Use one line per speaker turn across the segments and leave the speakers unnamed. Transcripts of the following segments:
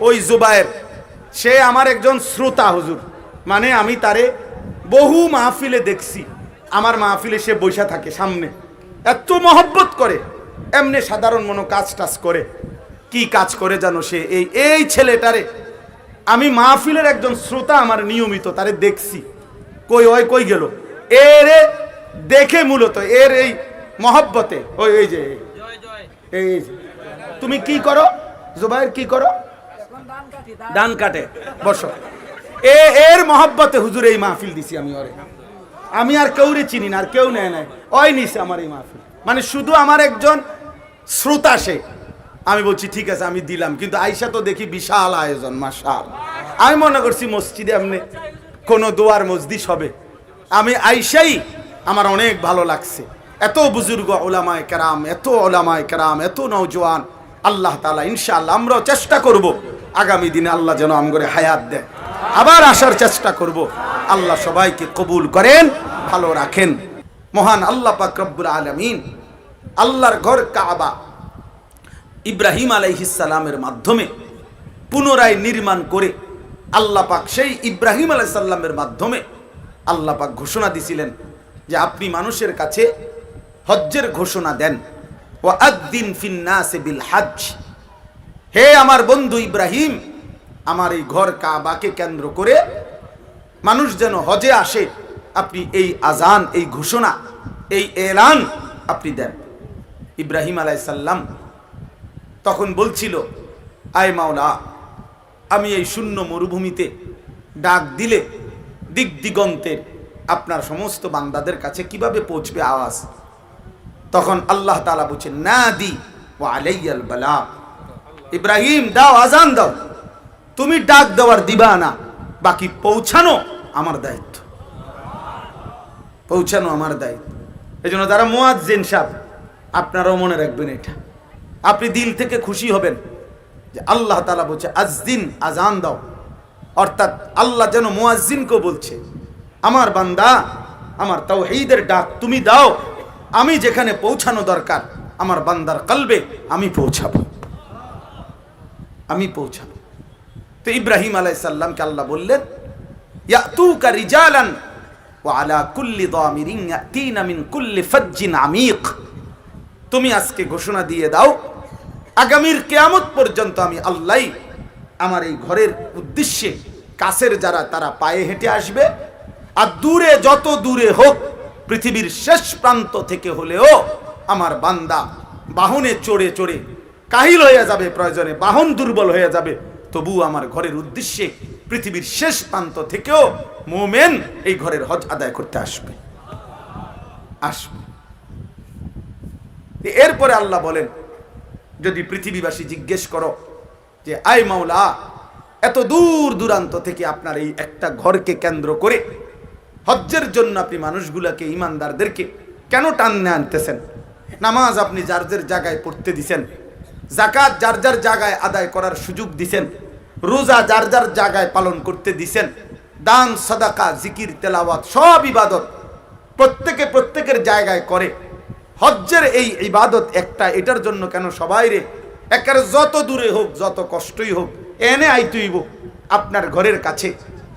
ওই জুবায়ের। সে আমার একজন শ্রোতা হুজুর। মানে আমি তারে বহু মাহফিলে দেখছি। আমার মাহফিলে সে বৈশা থাকে সামনে। এত মহব্বত করে। এমনি সাধারণ মনো কাজ টাজ করে। কি কাজ করে জানো সে? এই এই ছেলেটারে। আমি মাহফিলের একজন শ্রোতা আমার নিয়মিত তারে দেখছি। কই, ওই কই গেল? এরে দেখে মূলত, এর এই মহব্বতে। ওই, এই যে, এই। তুমি কি করো? জুবাইর কি করো? ডান কাটে, বসো। এ, এর মহব্বতে হুজুর এই মাহফিল দিছি আমি ওরে। আমি আর কেউরে চিনি না, আর কেউ নেয় নাই। ওই নিছে আমার এই মাহফিল। মানে শুধু আমার একজন শ্রোতা সে। আমি বলছি, ঠিক আছে, আমি দিলাম। কিন্তু আইসা তো দেখি বিশাল আয়োজন, মাশাল। আমি মনে করছি মসজিদে এমনি কোনো দোয়ার মসজিদ হবে। আমি আইসাই আমার অনেক ভালো লাগছে। এত বুজুর্গ ওলামায় কেরাম, এত ওলামায় কেরাম, এত নৌজওয়ান আল্লাহ তালা ইনশাআল্লাহ আমরাও চেষ্টা করব। আগামী দিনে আল্লাহ যেন আমগরে হায়াত দেয়। আবার আসার চেষ্টা করব। আল্লাহ সবাইকে কবুল করেন, ভালো রাখেন। মহান আল্লাহ পাক রব্বুল আলমিন আল্লাহর ঘর কাবা ইব্রাহিম আলাইহিসাল্লামের মাধ্যমে পুনরায় নির্মাণ করে আল্লাহ পাক সেই ইব্রাহিম আলাইসাল্লামের মাধ্যমে আল্লাহ পাক ঘোষণা দিছিলেন যে আপনি মানুষের কাছে হজ্জের ঘোষণা দেন। ও আদ্দিন ফিন্নাসে বিল হাজ হে আমার বন্ধু ইব্রাহিম, আমার এই ঘর কাবাকে কেন্দ্র করে মানুষ যেন হজে আসে, আপনি এই আজান, এই ঘোষণা, এই এলান আপনি দেন। ইব্রাহিম আলাইসাল্লাম তখন বলছিল, আয় মাওলা, আমি এই শূন্য মরুভূমিতে ডাক দিলে দিক দিগন্তের আপনার সমস্ত বান্দাদের কাছে কীভাবে পৌঁছবে আওয়াজ? তখন আল্লাহ তালা বলছেন না দি ও আলাইয়াল বালা ইব্রাহিম, দাও আজান দাও। তুমি ডাক দেওয়ার দিবা না বাকি পৌঁছানো আমার দায়িত্ব। পৌঁছানো আমার দায়িত্ব। এই জন্য তারা মোয়াজ্জিন সাহেব, আপনারাও মনে রাখবেন এটা। আপনি দিল থেকে খুশি হবেন যে আল্লাহ তালা বলছে, আজদিন, আজান দাও। অর্থাৎ আল্লাহ যেন মুয়াজ্জিনকে বলছে, আমার বান্দা, আমার তাও ঈদের ডাক তুমি দাও। আমি যেখানে পৌঁছানো দরকার, আমার বান্দার কলবে আমি পৌঁছাবো। আমি পৌঁছাবো। তো ইব্রাহিম আলাইসাল্লামকে আল্লাহ বললেন, ইয়াতুকা রিজালান ওয়া আলা কুল্লি দামিরিন ইয়াতিনা মিন কুল্লি ফাজ্জিন আমিক। তুমি আজকে ঘোষণা দিয়ে দাও, আগামীর কেয়ামত পর্যন্ত আমি আল্লাহ আমার এই ঘরের উদ্দেশ্যে কাছের যারা তারা পায়ে হেঁটে আসবে, আর দূরে যত দূরে হোক, পৃথিবীর শেষ প্রান্ত থেকে হলেও আমার বান্দা বাহনে চড়ে চড়ে কাহিল হয়ে যাবে প্রয়োজনে, বাহন দুর্বল হয়ে যাবে। তবু আমার ঘরের উদ্দেশ্যে পৃথিবীর শেষ প্রান্ত থেকেও মোমেন এই ঘরের হজ আদায় করতে আসবে। আসবে। এরপরে আল্লাহ বলেন, যদি পৃথিবীবাসী জিজ্ঞেস করো যে আই মাওলা, এত দূর দূরান্ত থেকে আপনার এই একটা ঘরকে কেন্দ্র করে হজ্জের জন্য আপনি মানুষগুলাকে, ইমানদারদেরকে কেন টান্নে আনতেছেন? নামাজ আপনি যার যার জায়গায় পড়তে দিছেন জাকাত যার যার জায়গায় আদায় করার সুযোগ দিছেন, রোজা যার যার জায়গায় পালন করতে দিছেন, দান, সদাকা, জিকির, তেলাওয়াত, সব ইবাদত প্রত্যেকে প্রত্যেকের জায়গায় করে। হজ্জের এই ইবাদত একটা, এটার জন্য কেন সবাই রে? একের যত দূরে হোক, যত কষ্টই হোক, এনে আইতুইব আপনার ঘরের কাছে,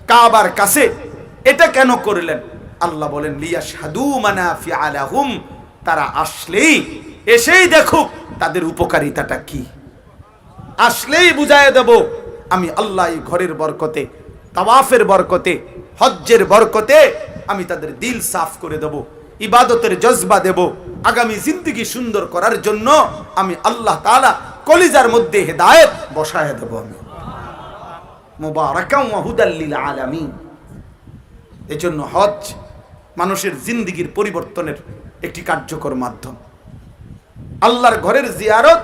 কাবার কাছে। এটা কেন করলেন? আল্লাহ বলেন লিয়া সাধু মানাফি আলাহুম তারা আসলেই এসেই দেখুক তাদের উপকারিতাটা কি। আসলেই বুঝায় দেব, আমি আল্লাহ ঘরের বরকতে, তাওয়াফের বরকতে, হজ্জের বরকতে আমি তাদের দিল সাফ করে দেব, ইবাদতের জজবা দেব, আগামী জিন্দগি সুন্দর করার জন্য আমি আল্লাহ তাআলা কলিজার মধ্যে হেদায়েত বসায় দেব আমি। মুবারাকাম ওয়া হুদাল লিল আলামিন। এজন্য হজ মানুষের জিন্দিগির পরিবর্তনের একটি কার্যকর মাধ্যম। আল্লাহর ঘরের জিয়ারত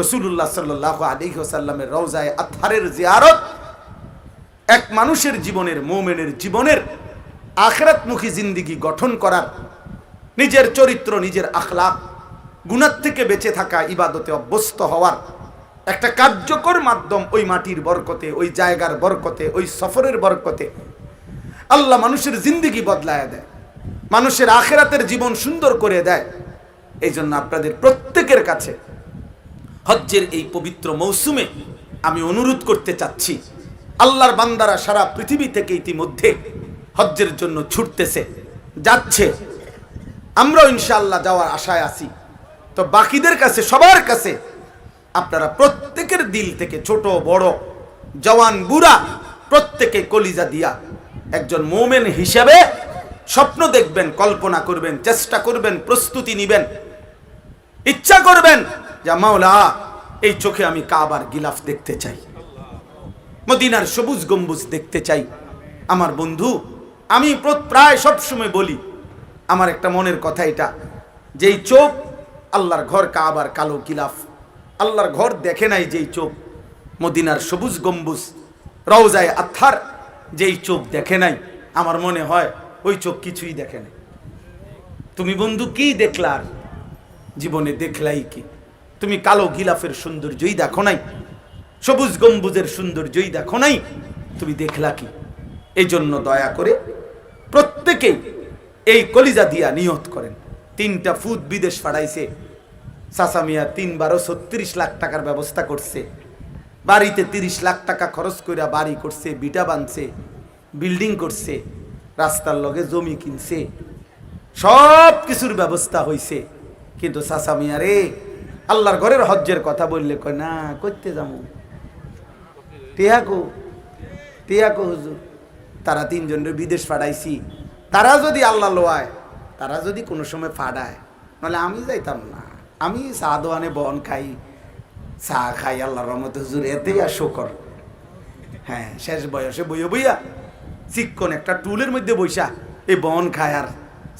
রসুল্লাহ সাল্লাহ আলী সাল্লামের রওজায় আথারের জিয়ারত, এক মানুষের জীবনের, মোমেনের জীবনের আখরাতমুখী জিন্দিগি গঠন করার, নিজের চরিত্র, নিজের আখলাক গুণার থেকে বেঁচে থাকা, ইবাদতে অভ্যস্ত হওয়ার একটা কার্যকর মাধ্যম ওই মাটির বরকতে, ওই জায়গার বরকতে, ওই সফরের বরকতে আল্লাহ মানুষের জিন্দিগি বদলায় দেয়, মানুষের আখেরাতের জীবন সুন্দর করে দেয়। এই জন্য আপনাদের প্রত্যেকের কাছে হজ্জের এই পবিত্র মৌসুমে আমি অনুরোধ করতে চাচ্ছি, আল্লাহর বান্দারা সারা পৃথিবী থেকে ইতিমধ্যে হজ্জের জন্য ছুটতেছে, যাচ্ছে। আমরাও ইনশাআল্লাহ যাওয়ার আশায় আছি। তো বাকিদের কাছে, সবার কাছে আপনারা প্রত্যেকের দিল থেকে ছোট, বড়, জওয়ান, বুড়া, প্রত্যেকে কলিজা দিয়া একজন মোমেন হিসেবে স্বপ্ন দেখবেন, কল্পনা করবেন, চেষ্টা করবেন, প্রস্তুতি নিবেন। ইচ্ছা করবেন যে, মাওলা, এই চোখে আমি কাবার গিলাফ দেখতে চাই। মদিনার সবুজ গম্বুজ দেখতে চাই। আমার বন্ধু, আমি প্র- প্রায় সব সময় বলি, আমার একটা মনের কথা এটা, যেই চোখ আল্লাহর ঘর কাবার কালো গিলাফ, আল্লাহর ঘর দেখে নাই যেই চোখ, মদিনার সবুজ গম্বুজ, রওজায় আথার যেই চোখ দেখে নাই, আমার মনে হয় ওই চোখ কিছুই দেখে নাই। তুমি বন্ধু কি দেখলার? জীবনে দেখলাই কি? তুমি কালো গিলাফের সৌন্দর্যই দেখো নাই। সবুজ গম্বুজের সৌন্দর্যই দেখো নাই। তুমি দেখলা কি? এই জন্য দয়া করে প্রত্যেকেই এই কলিজা দিয়া নিয়ত করেন। তিনটা ফুট বিদেশ পাঠাইছে সাসামিয়া তিনবারও ছত্রিশ লাখ টাকার ব্যবস্থা করছে। বাড়িতে তিরিশ লাখ টাকা খরচ কইরা বাড়ি করছে, বিটা বানছে, বিল্ডিং করছে, রাস্তার লগে জমি কিনছে সব কিছুর ব্যবস্থা হইছে। কিন্তু চাচা মিয়া রে, আল্লাহর ঘরের হজ্জের কথা বললে কয়, না, করতে যাব। টিয়াকু টিয়াকু হুজুর, তারা তিনজনের বিদেশ পাঠাইছি তারা যদি আল্লাহ লোয়ায় তারা যদি কোনো সময় ফাড়ায়, নাহলে আমি যাইতাম না। আমি চা দোয়ানে বন খাই, চা খাই, আল্লাহর রহমত হুজুর, এতেই আর শোকর। হ্যাঁ শেষ বয়সে বইয়ে বইয়া চিক্কন একটা টুলের মধ্যে বইসা, এই বন খায় আর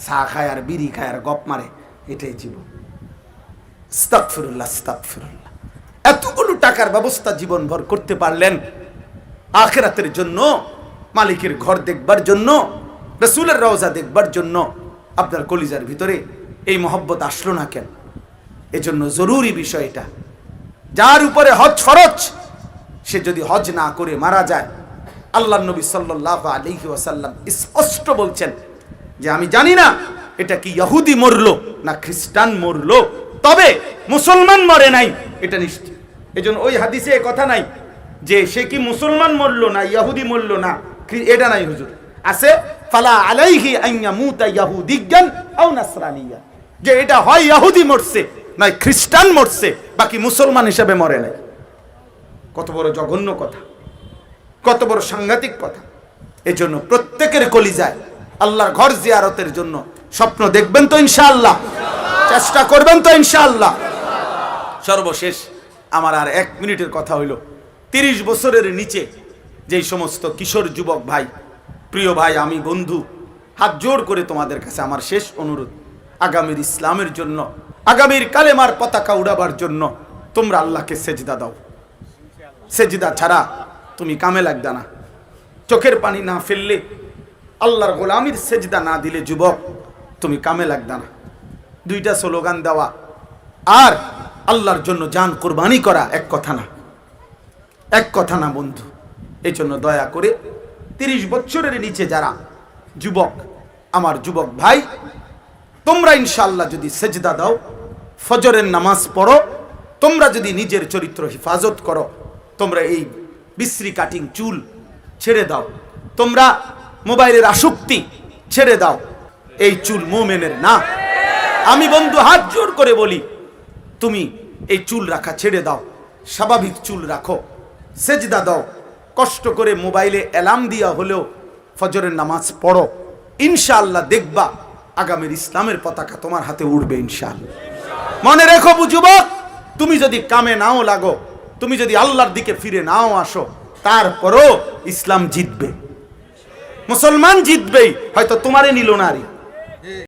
চা খায় আর বিড়ি খায় আর গপ মারে, এটাই জীবন। এতগুলো টাকার ব্যবস্থা জীবনভর করতে পারলেন। আখেরাতের জন্য, মালিকের ঘর দেখবার জন্য, রসুলের রওজা দেখবার জন্য আপনার কলিজার ভিতরে এই মহব্বত আসলো না কেন? এজন্য জরুরি বিষয় এটা। যার উপরে হজ ফরজ, সে যদি হজ না করে মারা যায় আল্লাহ নবী সাল্লাহ আলহি ওয়াসাল্লাম স্পষ্ট বলছেন যে, আমি জানি না, এটা কি ইহুদি মরলো না খ্রিস্টান মরলো? তবে মুসলমান মরে নাই, এটা নিশ্চিত। এজন্য ওই হাদিসে কথা নাই যে সে কি মুসলমান মরলো না, ইয়াহুদি মরলো না এটা নাই হুজুর। আছে, ফালা আলাইহি আইয়া মুতা ইয়াহুদিজ্ঞান আও নাসরানিয়া। যে এটা হয় ইয়াহুদি মরছে নয় খ্রিস্টান মরছে, বাকি মুসলমান হিসেবে মরে নাই। কত বড় জঘন্য কথা, কত বড় সাংঘাতিক কথা। এজন্য প্রত্যেকের কলিজায় আল্লাহর ঘর জিয়ারতের জন্য স্বপ্ন দেখবেন তো ইনশাআল্লাহ। চেষ্টা করবেন তো ইনশাআল্লাহ। সর্বশেষ আমার আর এক মিনিটের কথা হইল। তিরিশ বছরের নিচে যেই সমস্ত কিশোর যুবক ভাই, প্রিয় ভাই, আমি বন্ধু, হাত জোড় করে তোমাদের কাছে আমার শেষ অনুরোধ। আগামীর ইসলামের জন্য, আগামীর কালেমার পতাকা উড়াবার জন্য তোমরা আল্লাহকে সেজদা দাও। সেজদা ছাড়া তুমি কামে লাগদা না। চোখের পানি না ফেললে, আল্লাহর গোলামির সেজদা না দিলে যুবক, তুমি কামে লাগদা না। দুইটা স্লোগান দেওয়া। আর আল্লাহর জন্য যান কোরবানি করা এক কথা না। এক কথা না বন্ধু। এই জন্য দয়া করে তিরিশ বছরের নিচে যারা যুবক, আমার যুবক ভাই, তোমরা ইনশাল্লাহ যদি সেজদা দাও, ফজরের নামাজ পড়ো, তোমরা যদি নিজের চরিত্র হেফাজত করো, তোমরা এই বিশ্রী কাটিং চুল ছেড়ে দাও। তোমরা মোবাইলের আসক্তি ছেড়ে দাও। এই চুল মোমেনের না। আমি বন্ধু, হাত জোর করে বলি, তুমি এই চুল রাখা ছেড়ে দাও, স্বাভাবিক চুল রাখো, সেজদা দাও, কষ্ট করে মোবাইলে অ্যালার্ম দিয়া হলেও ফজরের নামাজ পড়ো, ইনশাআল্লাহ দেখবা আগামীর ইসলামের পতাকা তোমার হাতে উঠবে ইনশাআল্লাহ। মনে রেখো যুবক তুমি যদি কামে নাও লাগো, তুমি যদি আল্লাহর দিকে ফিরে নাও আসো, তারপরও ইসলাম জিতবে। মুসলমান জিতবেই, হয়তো তোমারে নিল না আরে